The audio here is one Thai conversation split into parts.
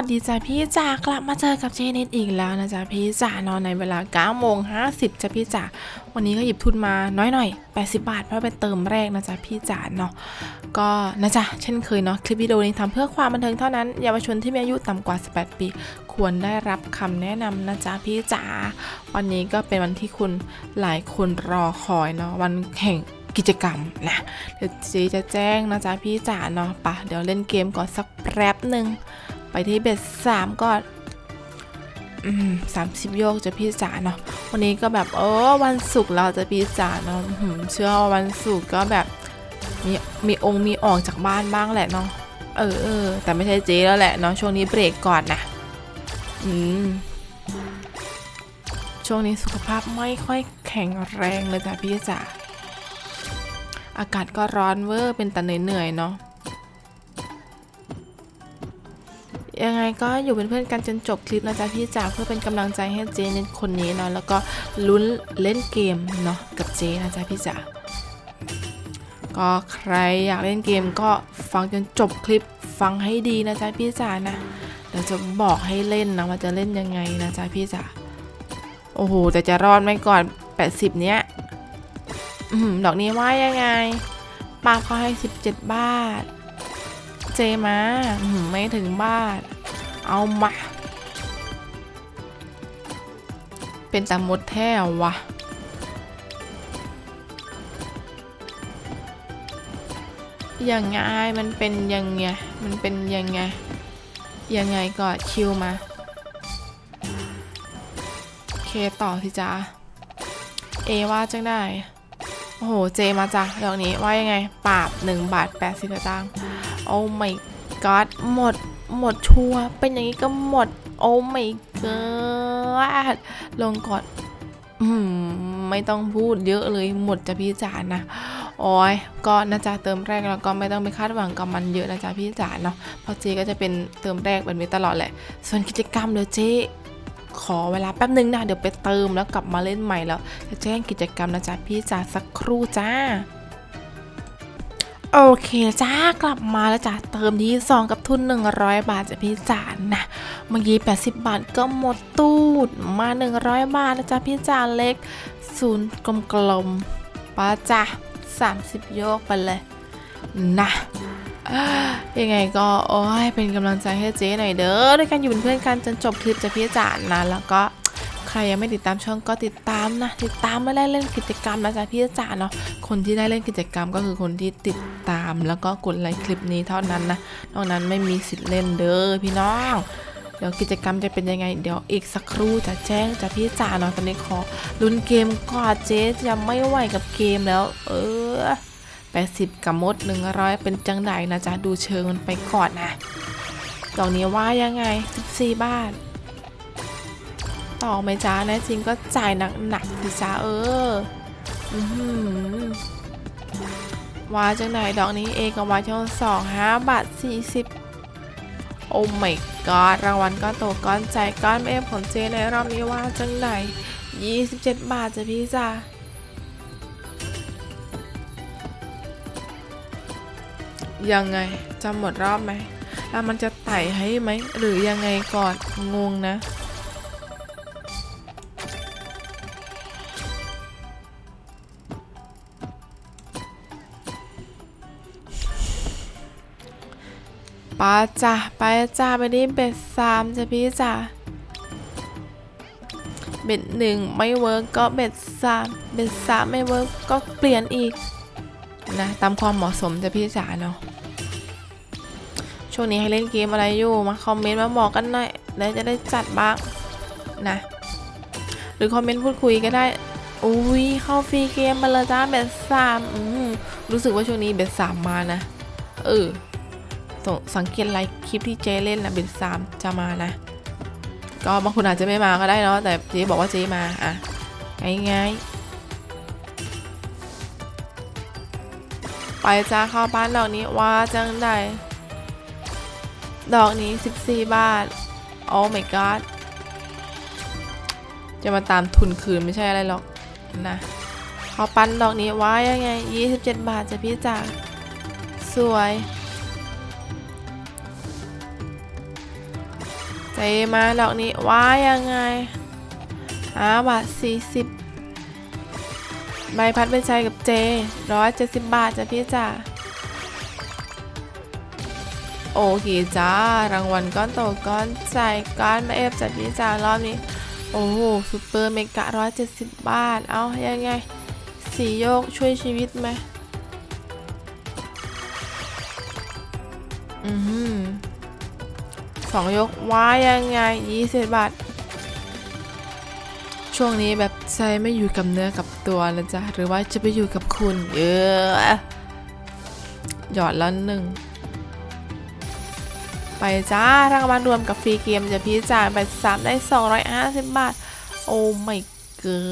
วัสดีจ้าพี่จ๋ากลับมาเจอกับเจนิดอีกแล้วนะจ๊ะพี่จ๋านอนในเวลา9โมง50จ้ะพี่จ๋าวันนี้ก็หยิบทุนมาน้อยหน่อย80 บาทเพื่อไปเติมแรกนะจ๊ะพี่จ๋าเนาะก็นะจ๊ะเช่นเคยเนาะคลิปวิดีโอนี้ทำเพื่อความบันเทิงเท่านั้นเยาวชนที่มีอายุต่ำกว่า 18 ปี ควรได้รับคำแนะนำนะจ๊ะพี่จ๋าวันนี้ก็เป็นวันที่คุณหลายคนรอคอยเนาะวันแห่งกิจกรรมนะเดี๋ยวเจจะแจ้งนะจ๊ะพี่จ๋าเนาะปะเดี๋ยวเล่นเกมก่อนสักแป๊บหนึ่ง ไปที่เบ็ดสามก่อนสามสิบโยกจะพี่จ๋าเนาะวันนี้ก็แบบเออวันศุกร์เราจะพี่จ๋าเนาะเชื่อว่าวันศุกร์ก็แบบมีมีองค์มีออกจากบ้านบ้างแหละเนาะเออเออแต่ไม่ใช่เจ๊แล้วแหละเนาะช่วงนี้เบรกก่อนนะอืมช่วงนี้สุขภาพไม่ค่อยแข็งแรงเลยจ้ะพี่จ๋าอากาศก็ร้อนเวอร์เป็นแต่เหนื่อยๆเนาะ ยังไงก็อยู่เป็นเพื่อนกันจนจบคลิปนะจ๊ะพี่จ๋าเพื่อเป็นกำลังใจให้เจนคนนี้เนาะแล้วก็ลุ้นเล่นเกมเนาะกับเจนะจ๊ะพี่จ๋าก็ใครอยากเล่นเกมก็ฟังจนจบคลิปฟังให้ดีนะจ๊ะพี่จ๋านะเดี๋ยวจะบอกให้เล่นนะว่าจะเล่นยังไงนะจ๊ะพี่จ๋าโอ้โหแต่จะรอดไหมก่อน 80 เนี้ยอืมดอกนี้ว่ายังไงปาเขาให้ 17 บาท เจมาไม่ถึงบ้าน เอามา เป็นตามดแท้วะยังไงมันเป็นยังไง มันเป็นยังไง ยังไงก็คิวมาเคต่อสิจ้าเอว่าจังได้ โอ้โห เจมาจ้ะดอกนี้ว่ายังไง ปาบ1บาท80สตางค์ โอ้ my god หมด หมดชัวเป็นอย่างนี้ก็หมด โอ้ my god ลงก่อนอืมไม่ต้องพูดเยอะเลยหมดจะพี่จ๋านะโอ้ยก็นะจ๊ะเติมแรกแล้วก็ไม่ต้องไปคาดหวังกับมันเยอะนะจ๊ะพี่จ๋าเนาะเพราะเจก็จะเป็นเติมแรกแบบนี้ตลอดแหละ ส่วนกิจกรรมเดี๋ยวเจขอเวลาแป๊บนึงนะเดี๋ยวไปเติมแล้วกลับมาเล่นใหม่แล้วจะแจ้งกิจกรรมนะจ๊ะพี่จ๋าสักครู่จ้า โอเคจ้ากลับมาแล้วจ้ะเติมที่ซองกับทุน 100 บาทจ้ะพี่จ๋านะเมื่อกี้80 บาทก็หมดตูดมา 100 บาทนะจ๊ะพี่จ๋าเล็กศูนย์กลมๆป้าจ้ะ30 โยกไปเลยนะยังไงก็โอ้ยเป็นกำลังใจให้เจ๊หน่อยเด้อด้วยกันอยู่เป็นเพื่อนกันจนจบคลิปจ้ะพี่จ๋านะแล้วก็ ใครยังไม่ติดตามช่องก็ติดตามนะ ติดตามไม่ได้เล่นกิจกรรมนะจ๊ะพี่จ๋าเนาะคนที่ได้เล่นกิจกรรมก็คือคนที่ติดตามแล้วก็กดไลค์คลิปนี้เท่านั้นนะนอกนั้นไม่มีสิทธิ์เล่นเด้อพี่น้องเดี๋ยวกิจกรรมจะเป็นยังไง เดี๋ยวอีกสักครู่จะแจ้งจะพี่จ๋าเนาะตอนนี้ขอลุ้นเกมก่อนเจ๊จะไม่ไหวกับเกมแล้ว เออ80กับมด100เป็นจังไดนะจ๊ะดูเชิงมันไปก่อนนะดอกนี้ว่ายังไง 14 บาท ต่อไหมจ้าแน่จริงก็จ่ายหนักๆสิจ้าเอออือหือว่าจังไหนดอกนี้เอกับว่าช่องสองห้าบาทสี่สิบโอ้ my god รางวัลก้อนโตก้อนใจก้อนเอฟของเจในรอบนี้ว่าจังไหนยี่สิบเจ็ดบาทจ้ะพี่จ้ายังไงจะหมดรอบไหมแล้วมันจะไต่ให้ไหม หรือยังไงก่อนงงนะ ปาจ้ะไปจ้าไปที่เบ็ดสามจ้ะพี่จ้ะเบ็ดหนึ่งไม่เวิร์กก็เบ็ดสามเบ็ดสามไม่เวิร์กก็เปลี่ยนอีกนะตามความเหมาะสมจ้ะพี่จ๋าเนาะช่วงนี้ให้เล่นเกมอะไรอยู่มาคอมเมนต์มาบอกกันหน่อยแล้วจะได้จัดบ้างนะ หรือคอมเมนต์พูดคุยก็ได้อุ้ยเข้าฟรีเกมมาเลยจ้าเบ็ดสามอืมรู้สึกว่าช่วงนี้เบ็ดสามมานะเออ ส,สังเกตไลค์คลิปที่เจเล่นนะเป็นสามจะมานะ ก็บางคนอาจจะไม่มาก็ได้เนาะแต่เจบอกว่าเจมาอะง่ายๆไปจ้าเข้าบ้านดอกนี้ว่าจังได้ดอกนี้ 14 บาท โอ้ my god จะมาตามทุนคืนไม่ใช่อะไรหรอกนะเขาปั้นดอกนี้ว่ายังไง 27 บาทจะพี่จ๋าสวย เจมาดอกนี้ว่ายังไงห้าบาทสี่สิบใบพัดเป็นชัยกับเจร้อยเจ็ดสิบบาทจ้ะพี่จ๋าโอเคจ้ารางวัลก้อนโตก้อนใจก้อนมาเอฟจ้ะพี่จ๋ารอบนี้ โอ้โหซูเปอร์เมกะร้อยเจ็ดสิบบาท เอายังไงสีโยกช่วยชีวิตไหมอือหือ สองยกว่ายังไงยี่สิบบาท ช่วงนี้แบบใจไม่อยู่กับเนื้อกับตัวนะจ๊ะ หรือว่าจะไปอยู่กับคุณ เออ หยอดแล้วหนึ่ง ไปจ้ารางวัลรวมกับฟรีเกมจะพี่จ่าไปสามได้250บาท โอ้ไม่เกิ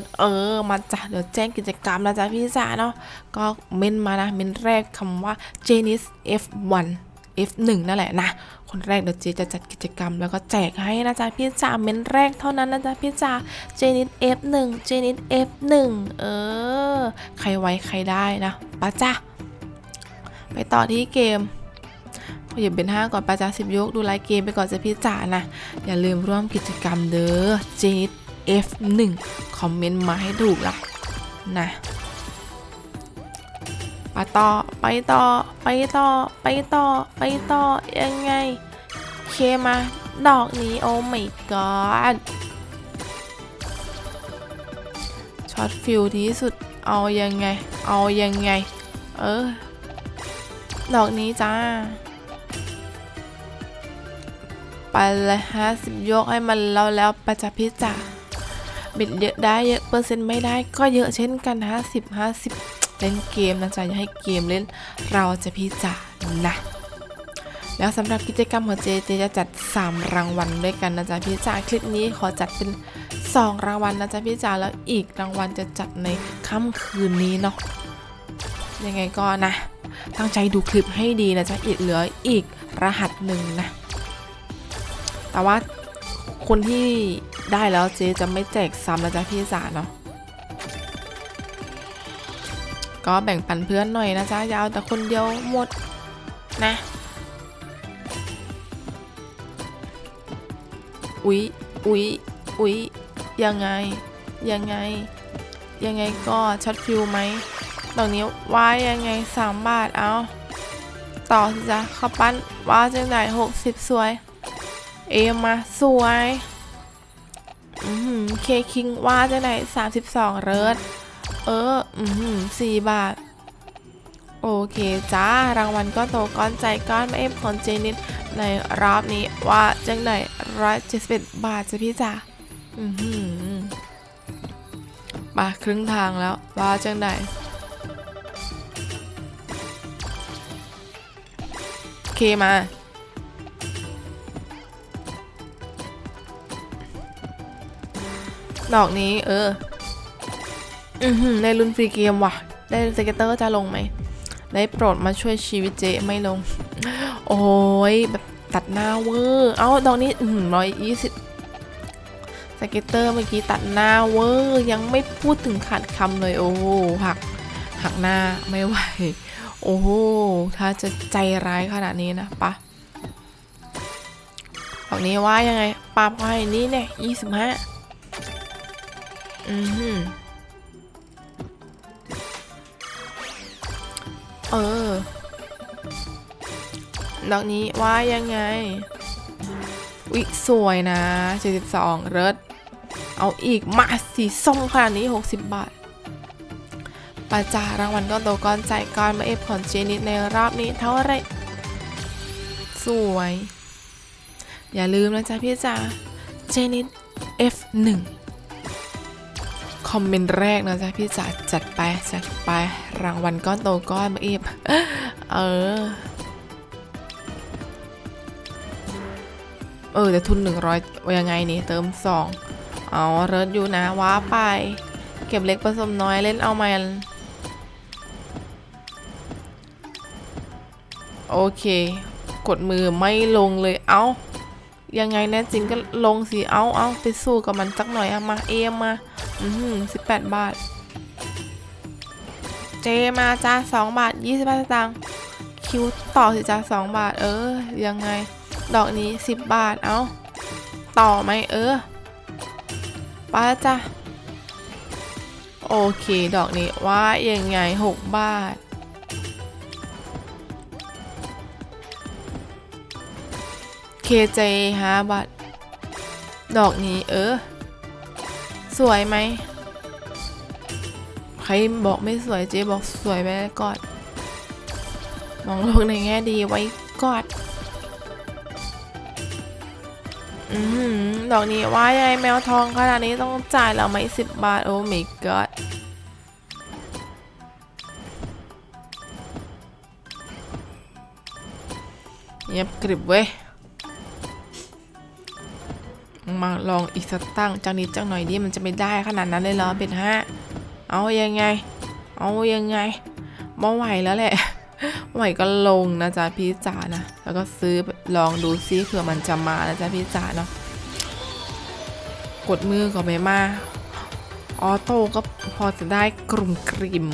ด เออ มาจ้ะ เดี๋ยวแจ้งกิจกรรมแล้วจ้ะพี่จ๋าเนาะ ก็เม้นมานะ เม้นแรกคำว่า Janice F1 F1 นั่นแหละนะ คนแรกเดี๋ยวเจจะจัดกิจกรรม แล้วก็แจกให้นะจ๊ะพี่จ๋าเม้นแรกเท่านั้นนะจ๊ะพี่จ๋า Janice F1 Janice F1 เออ ใครไวใครได้นะปะจ้ะไปต่อที่เกมหยิบเป็นห้าก่อนปาจาสิบยกดูไลน์เกมไปก่อนจะพี่จ๋านะ อย่าลืมร่วมกิจกรรมเด้อเจนิด F1 คอมเมนต์มาให้ถูกละนะไปต่อ ไปต่อ ไปต่อ ไปต่อ ไปต่อ ยังไง เคมา ดอกนี้โอ้ไม่กอดช็อตฟิลที่สุดเอายังไง เอายังไง เออ ดอกนี้จ้า ไปเลยห้าสิบยกให้มันแล้วแล้วประจับพี่จ๋าบิดเยอะได้เยอะเปอร์เซ็นต์ไม่ได้ก็เยอะเช่นกันห้าสิบห้าสิบเล่นเกมนะจ๊ะอย่าให้เกมเล่นเราจะพี่จ๋านะ แล้วสำหรับกิจกรรมของเจเจจะจัด 3 รางวัลด้วยกันนะจ๊ะพี่จ๋าคลิปนี้ขอจัดเป็น 2 รางวัลนะจ๊ะพี่จ๋าแล้วอีกรางวัลจะจัดในค่ำคืนนี้เนาะยังไงก็นะ ตั้งใจดูคลิปให้ดีนะจ๊ะอีกเหลืออีกรหัสหนึ่งนะ แต่ว่าคนที่ได้แล้วเจ๊จะไม่แจกซ้ำนะจ๊ะพี่จ๋าเนาะก็แบ่งปันเพื่อนหน่อยนะจ๊ะอยาวแต่คนเดียวหมดนะ อุ๊ยอุ๊ยอุ๊ยยังไง ยังไง ยังไงก็ช็อตฟิวไหมตอนนี้ว้ายังไงสามบาทเอาต่อจ้ะข้าปั้นว่าจังไหนหกสิบสวย เอมาสวยอืมเคคิงว่าจังไหนสามสิบสองเริร์ดเอออืมสี่บาท โอเคจ้ารางวัลก็โตก้อนใจก้อนไม่เอ็มผลเจนิดในรอบนี้ว่าจังไหน ร้อยเจ็ดสิบบาทจ้ะพี่จ๋าอือหือมาครึ่งทางแล้วว่าจังไดโอเคมาดอกนี้เออ อือหือในรุ่นฟรีเกมว่ะ ได้สเกตเตอร์จะลงไหม ได้โปรดมาช่วยชีวิตเจไม่ลง โอ้ยแบบ ตัดหน้าเวอร์เอ้าดอกนี้อืมร้อยยี่สิบสเก็ตเตอร์เมื่อกี้ตัดหน้าเวอร์ยังไม่พูดถึงขาดคำเลยโอ้โหักหักหน้าไม่ไหว โอ้โหถ้าจะใจร้ายขนาดนี้นะปะดอกนี้ว่ายังไงปาบให้นี่เนี่ยยี่สิบห้าอือหือเออ ดอกนี้ว่ายังไงวิสวยนะ 72 เริศเอาอีกมาสีส้มขนาดนี้ 60 บาทปาจารางวัลก็โตก้อนใจก้อนมาเอฟของเจนิดในรอบนี้เท่าไรสวย อย่าลืมนะจ๊ะพี่จ๋าเจนิด F1 คอมเมนต์แรกนะจ๊ะพี่จ๋าจัดไปจัดไปรางวัลก้อนโตก้อนมาเอฟเออ เออแต่ทุน 100ยังไงนี่เติม 2 เอาเริดอยู่นะว้าไป เก็บเล็กผสมน้อยเล่นเอามันโอเค กดมือไม่ลงเลยเอายังไงแน่จริงก็ลงสิเอาเอาไปสู้กับมันสักหน่อยอะมาเอมมาอืมสิบแปดบาท เจมาจ้าสองบาทยี่สิบาทสตางค์คิวต่อสิจ้าสองบาท เออ ยังไง ดอกนี้ 10 บาท เอา ต่อไหมเออป้าจ้ะ โอเค ดอกนี้ว่ายังไง 6 บาท เคเจฮะบาท ดอกนี้เออ สวยไหม ใครบอกไม่สวยเจ๊บอกสวยไปก่อน มองโลกในแง่ดีไว้ก่อน ดอกนี้ว่ายังไงแมวทองขนาดนี้ต้องจ่ายเราไหมสิบบาท โอ้ my god เงียบกริบเว้ย มาลองอีกสักตั้งจากนี้จังหน่อยดิมันจะไม่ได้ขนาดนั้นเลยเหรอเบ็ดฮะ เอายังไง เอายังไงไม่ไหวแล้วแหละ ไหวก็ลงนะจ๊ะพี่จ๋านะ แล้วก็ซื้อลองดูซิเผื่อมันจะมานะจ๊ะพี่จ๋าเนาะ กดมือก็ไม่มา ออโต้ก็พอจะได้กลุ่มกริม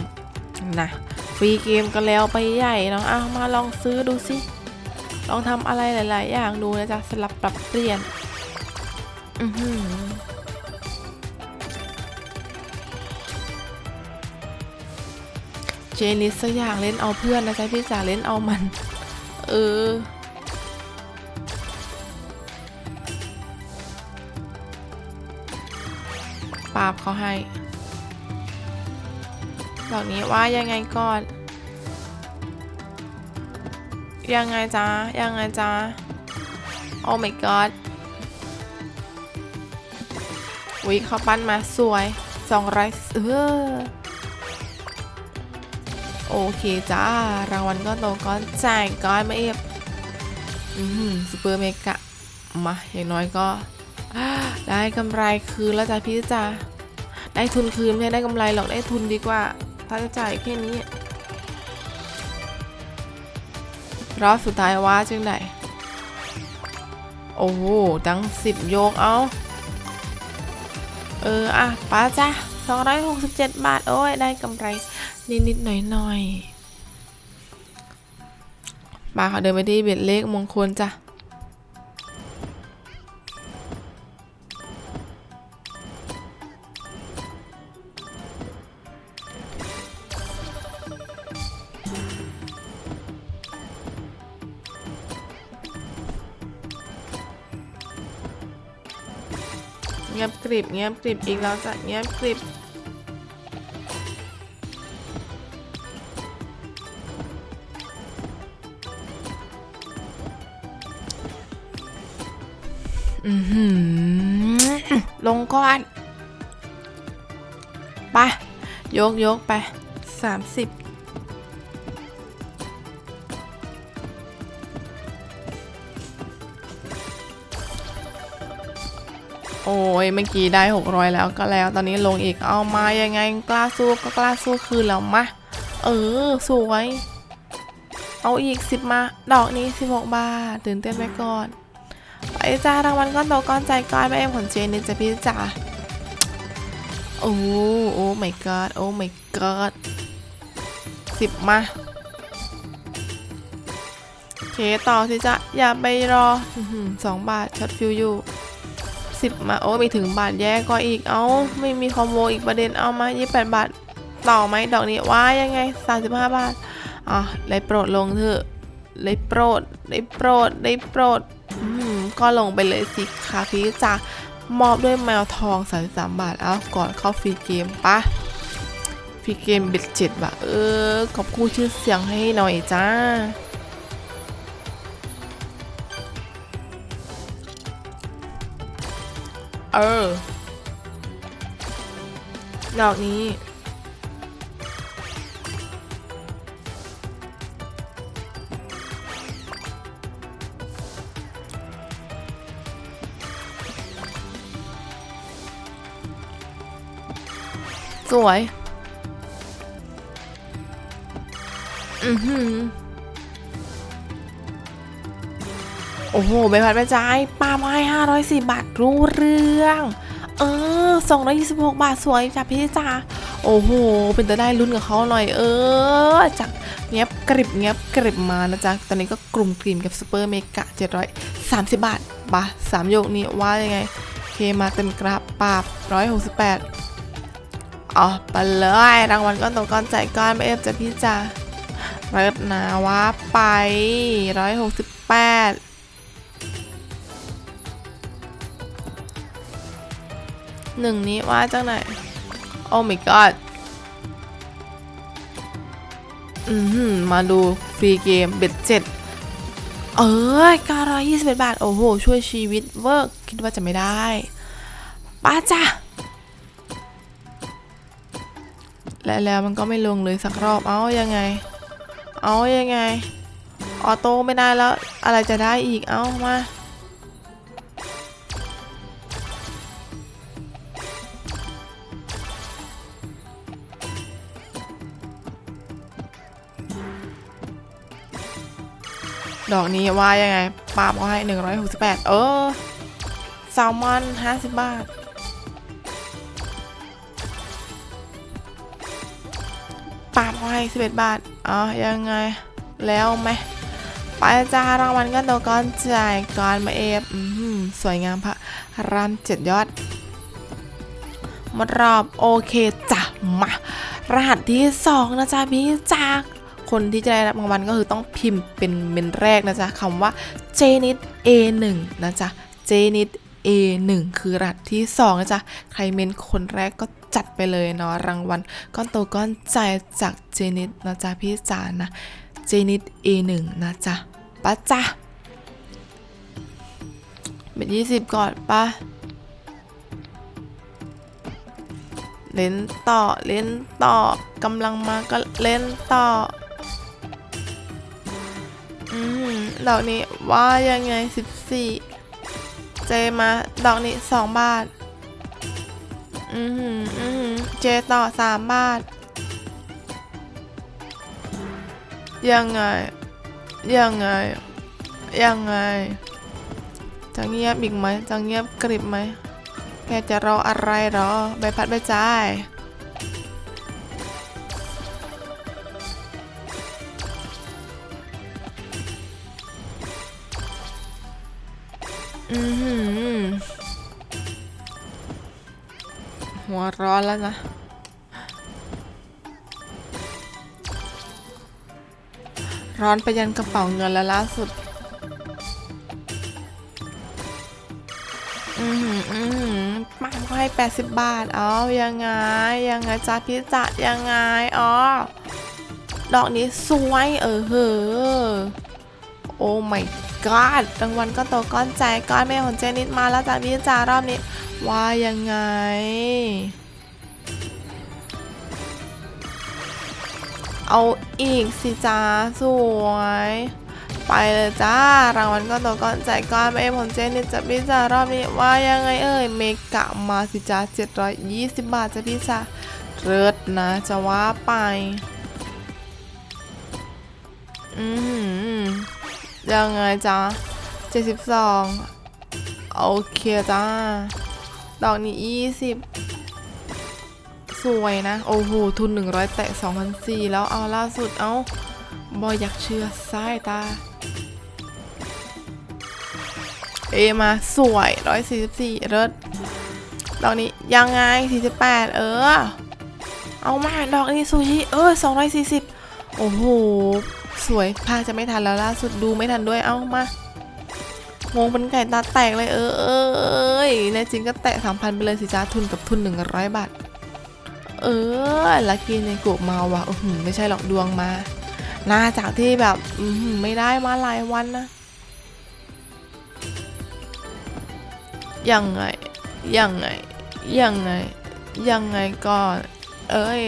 นะ ฟรีเกมก็แล้วไปใหญ่เนาะเอามาลองซื้อดูสิลองทำอะไรหลาย ๆ อย่างดูนะจ๊ะสลับปรับเปลี่ยน อือหือ เจนิสสักอย่างเล่นเอาเพื่อนนะจ๊ะพี่จ๋าเล่นเอามัน เออปราบเขาให้ดอกนี้ว่ายังไงก่อน ยังไงจ๊ะ ยังไงจ๊ะ โอ้ my god วิเขาปั้นมาสวยสองร้อยเออ โอเคจ้ารางวัลก็โตก้อนจ่ายก้อนมาเอฟอืมซูเปอร์เมกะมาอย่างน้อยก็ ได้กำไรคืนแล้วจ้ะพี่จ้าได้ทุนคืนไม่ได้กำไรหรอกได้ทุนดีกว่า ถ้าจะจ่ายแค่นี้รอบสุดท้ายว่าจังไหนโอ้โหตั้งสิบโยกเอา เออ อะป้าจ้ะ267 บาท โอ้ย ได้กำไร นิดๆหน่อยๆป้าเขาเดินไปที่เบ็ดเลขมงคลจ้ะเงียบกริบเงียบกริบอีกแล้วจ้ะเงียบกริบ ลงก่อนไปยกยกไปสามสิบโอ้ยเมื่อกี้ได้ 600 แล้วก็แล้ว ตอนนี้ลงอีกเอามายังไงกล้าสู้ก็กล้าสู้คืนแล้วมะเออ สวย เอาอีก 10 มา ดอกนี้ 16 บาท ตื่นเต้นไปก่อน ไปจ้ารางวัลก้อนโตก้อนใจก้อนแม่เอ็มของเจนนี่จะพี่จ๋าโอ้โอ้ my god โอ้ my god สิบมาเคต่อสิจ๊ะอย่าไปรอสองบาทช็อตฟิวอยู่สิบมาโอ้มีถึงบาทแย่ก็อีกเอาไม่มีคอมโบอีกประเด็นเอามายี่แปดบาทต่อไหมดอกนี้ว่ายังไงสามสิบห้าบาทอะเลยโปรดลงเถอะเลยโปรดเลยโปรดเลยโปรดอืม ก็ลงไปเลยสิค่ะพี่จ๋ามอบด้วยแมวทอง33บาท เอาก่อนเข้าฟรีเกมปะฟรีเกมเบ็ดเจ็ดบาท เออ ขอบคุณชื่อเสียงให้หน่อยจ้าเออดอกนี้ สวย อือหือ โอ้โหใบพัดใบจ่ายปลาไม้ห้าร้อยสี่บาทรู้เรื่อง เออสองร้อยยี่สิบหกบาทสวยจ้ะพี่จ๋าโอ้โห เป็นจะได้ลุ้นกับเขาหน่อยเออ จากเงียบกริบเงียบกริบมานะจ๊ะ ตอนนี้ก็กลุ่มกลิ่มกับซูเปอร์เมกะ730บาทปะสามโยกนี้ว่ายังไง เคมาเต็มกราบปราบ168 อ๋อไปเลยรางวัลก้อนโตก้อนใจก้อนไม่เอฟจะพี่จ๋าเริดนาว่าไป168หกสิบแปดหนึ่งนี้ว่าจังไหน โอ้ my god อือหือมาดู ฟรีเกม เบ็ดเจ็ด เออ921 บาท โอ้โห ช่วยชีวิตเวิร์กคิดว่าจะไม่ได้ป้าจ้ะ และแล้วมันก็ไม่ลงเลยสักรอบ เอายังไง เอายังไง ออโต้ไม่ได้แล้ว อะไรจะได้อีก เอามา ดอกนี้ว่ายังไง ปาล์มก็ให้ 168 เออแซลมอน 50 บาท ปาให้11 บาทอ๋อยังไง แล้วไหมไปจ้ารางวัลกันตัวก้อนจ่ายก่อนมาเอฟอืมสวยงามพระรามเจ็ดยอดมดรอบโอเคจ้ะมารหัสที่สองนะจ๊ะพี่จากคนที่จะได้รับรางวัลก็คือต้องพิมพ์เป็นเมนแรกนะจ๊ะคำว่า j n i t A1 นะจ๊ะ j n i t A1 คือรหัสที่2นะจ๊ะใครเมนคนแรกก็จัดไปเลยเนาะรางวัลก้อนโตก้อนใจจาก j n i t นะจ๊ะพี่จ๋านะ j n i t A1 นะจ๊ะปะจ๊ะเป็น20 ก่อนปะเล่นต่อเล่นต่อกำลังมาก็เล่นต่ออืมดอกนี้ว่ายังไง 14 เจมาดอกนี้2บาท อืมอืมเจต่อ3บาท ยังไง ยังไง ยังไง จะเงียบอีกไหมจะเงียบกริบไหมแกจะรออะไรหรอ ใบพัดใบจ่าย อือหือหัวร้อนแล้วนะ ร้อนไปยันกระเป๋าเงินแล้วล่าสุด อือหืออือหือป้าก็ให้ 80 บาทเอยังไง ยังไงจ้าพี่จะยังไง อ๋อ ดอกนี้สวย เออเหอโอ้ไม่ my god รางวัลก็โตก้อนใจก้อนแม่ของเจนิดมาแล้วจากพี่จารอบนี้ ว่ายังไง เอาอีกสิจ้าสวย ไปเลยจ้ารางวัลก็โตก้อนใจก้อนแม่ของเจนิดจากพี่จารอบนี้ว่ายังไงเอ่ยเมกะมาสิจ้า720 บาทจะพี่จาเลิศนะจะว่าไป อือหือ ยังไงจ๊ะ72โอเคจ้า ดอกนี้20สวยนะ โอ้โห ทุน100แตะ2,004แล้วเอาล่าสุดเอาบอยอยากเชื่อสายตา เอมาสวย144เลิศดอกนี้ยังไง48เออ เอามาดอกนี้ซูชิเออ240โอ้โห สวยพาจะไม่ทันแล้วล่าสุดดูไม่ทันด้วยเอ้ามางงเป็นไก่ตาแตกเลยเออเอ้ยในจริงก็แตะสามพันไปเลยสิจ้าทุนกับทุนหนึ่งร้อยบาท เออลักกี้ในกบมาว่ะอือหือไม่ใช่หรอกดวงมา น่าจากที่แบบอือหือไม่ได้มาหลายวันนะยังไง ยังไง ยังไง ยังไงก่อน เอ้ย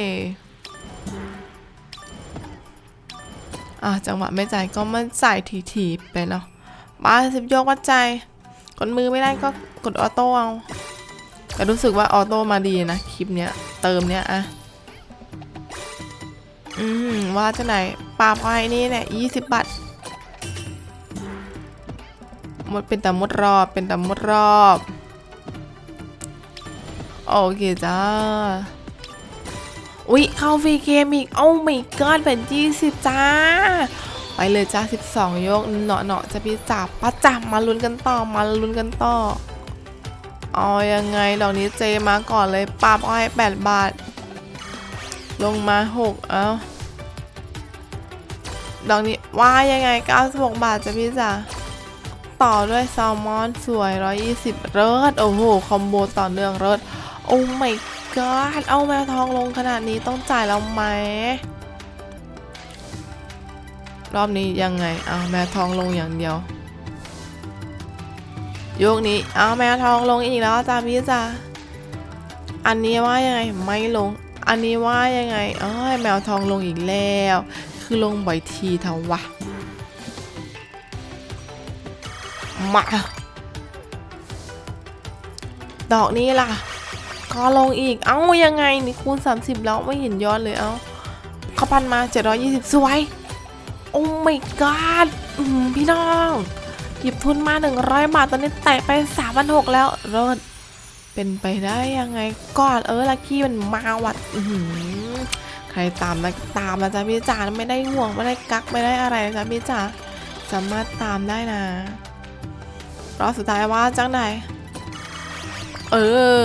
อะจังหวะไม่ใจ่ก็ม่จ่ายทีๆไปเนาะมาสิบยกวัดใจ กดมือไม่ได้ก็กดออโต้เอา แต่รู้สึกว่าออโต้มาดีนะ คลิปเนี้ย เติมเนี้ยอะอืม ว่าจะไหนปาไปนี่เนี่ยยี่สิบบาทหมดเป็นแต่มดรอบเป็นแต่มดรอบ โอเคจ้า อุ๊ย เข้าฟรีเกมอีก โอ้ไม่ก็เป็นยี่สิบจ้า ไปเลยจ้าสิบสองยกเนาะเนาะจะพี่จับป้าจับมาลุ้นกันต่อ มาลุ้นกันต่อเอายังไง ดอกนี้เจมาก่อนเลยปรับเอาให้แปดบาท ลงมาหกเอาดอกนี้ว่ายังไง 96 บาทจะพี่จ๋าต่อด้วยแซลมอนสวย 120 เลิศโอ้โห คอมโบต่อเนื่องเลิศโอ้ my god เอาแมวทองลงขนาดนี้ต้องจ่ายแล้วไหม รอบนี้ยังไง เอาแมวทองลงอย่างเดียวยกนี้ เอาแมวทองลงอีกแล้วจ้าพี่จ๋าอันนี้ว่ายังไงไม่ลง อันนี้ว่ายังไงเอ้ยแมวทองลงอีกแล้ว คือลงบ่อยทีเทวะมาดอกนี้ล่ะ ก็ลงอีก เอ้ายังไงนี่คูณ 30 แล้วไม่เห็นย้อนเลยเอ้าเขาพันมา 720 สวย โอ้ my god พี่น้อง หยิบทุนมา 100 บาท ตอนนี้แตะไป3,600แล้วเลิศเป็นไปได้ยังไงก่อนเออลักกี้มันมาวัดใครตามนะตามนะจ๊ะพี่จ๋าไม่ได้ห่วงไม่ได้กักไม่ได้อะไรนะจ๊ะพี่จ๋าสามารถตามได้นะรอบสุดท้ายว่าจังไหนเออ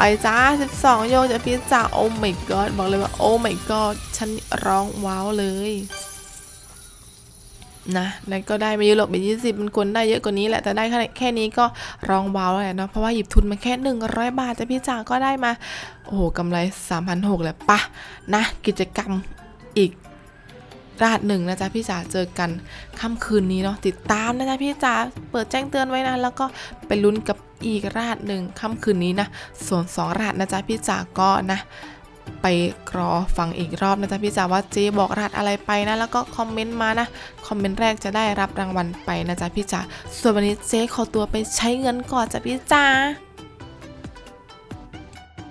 ไปจ้า 12 โยกจะพี่จ๋าโอ้ my god บอกเลยว่าโอ้ my god ฉันร้องว้าวเลยนะนั่นก็ได้ไม่เยอะหรอกเป็นยี่สิบมันควรได้เยอะกว่านี้แหละ แต่ได้แค่แค่นี้ก็รองว้าวแล้วแหละเนาะ เพราะว่าหยิบทุนมาแค่100บาทแต่พี่จ๋าก็ได้มา โอ้โหกำไร3,600แล้วปะนะ กิจกรรมอีก ราดหนึ่งนะจ๊ะพี่จ๋าเจอกันค่ำคืนนี้เนาะติดตามนะจ๊ะพี่จ๋าเปิดแจ้งเตือนไว้นะ แล้วก็ไปลุ้นกับอีกราดหนึ่งค่ำคืนนี้นะ ส่วนสองราดนะจ๊ะพี่จ๋าก็นะไปกรอฟังอีกรอบนะจ๊ะพี่จ๋าว่าเจ๊บอกรหัสอะไรไปนะ แล้วก็คอมเมนต์มานะ คอมเมนต์แรกจะได้รับรางวัลไปนะจ๊ะพี่จ๋าส่วนวันนี้เจ๊ขอตัวไปใช้เงินก่อนจ้ะพี่จ๋า